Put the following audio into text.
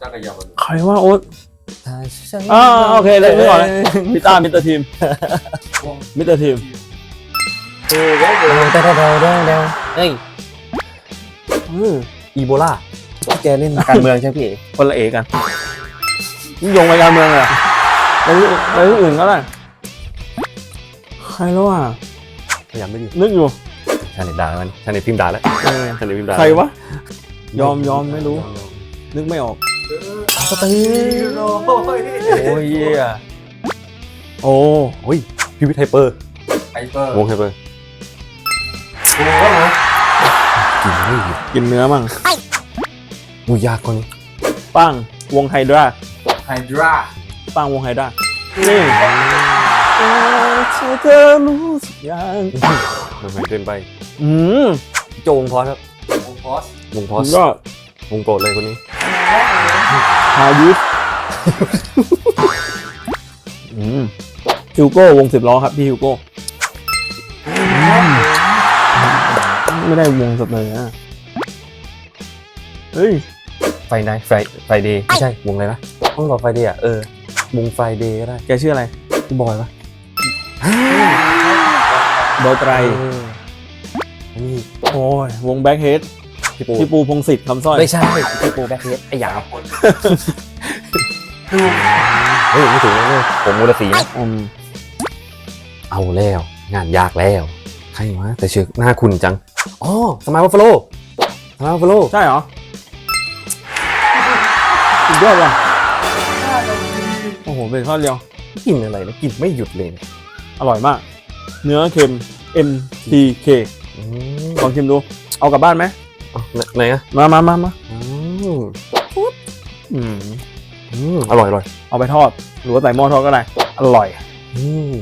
น่าจะยาวกว่านี้ใครว่าโอ๊ตถ้าฉันอ่าโอเคเลยไม่ออกเลยมิต้ามิสเตอร์ทีมวงมิสเตอร์ทีมเร็วเร็วเร็วเร็วเร็วเร็วเร็วเฮ้ยอืมอีโบลาแกเล่นการเมืองใช่พี่เอ๋คนละเอกันนี่โยงไปการเมืองเลยไปที่ไปที่อื่นก็ได้ใครแล้วอะพยายามไม่ดีนึกอยู่ชาเน็ตด่ามันชาเน็ตพิมพ์ด่าแล้วเออชาเน็ตพิมพ์ด่าใครวะยอมยอมไม่รู้ นึกไม่ออกสตีโอ้ยโอ้ยเหี้ยโอ้โอ้ยพิวิทไฮเปอร์ไฮเปอร์วงไฮเปอร์โอ้โหกินไม่หยุดกินเนื้อมั่งอูยากกว่านี้ปังวงไฮดราไฮดราปังวงไฮดรานี่เออเธอเธอรู้สักอย่างมันไม่เกินไป อืมโจวงพอสครับวงพอสวงพอสก็วงโปรดเลยคนนี้ ฮายุสฮิวโก้วงสิบล้อครับพี่ฮิวโก้ ไม่ได้วงสับเลยนะเฮ้ย ไฟไนท์ไฟไฟเดย์ไม่ใช่วงอะไรนะต้องรอไฟเดย์อะเออวงไฟเดย์ก็ได้แกชื่ออะไรพี่บอยปะบอยไตรเออนี่โอ้ยวงแบ็คเฮด พี่ปู พี่ปูพงศิษฐ์คำสร้อยไม่ใช่พี่ปูแบ็คเฮดไอ้หยาบเฮ้ยไม่ถึงเลยผมมูลสีนะอืมเอาแล้ว งานยากแล้ว ใครวะแต่ชื่อหน้าคุณจังอ๋อสมาร์ทบัฟฟาโลสมาร์ทบัฟฟาโลใช่เหรอสุดยอดว่ะโอ้โหเป็นข้อเดียวกินอะไรนะกินไม่หยุดเลยเนี่ยอร่อยมาก เนื้อเค็ม MTK อืมลองชิมดู เอากลับบ้านไหม อ๋อไหนไหนอะมามามามาอืมอืมอืมอร่อยอร่อยเอาไปทอด หรือว่าใส่หม้อทอดก็ได้ อร่อย อืม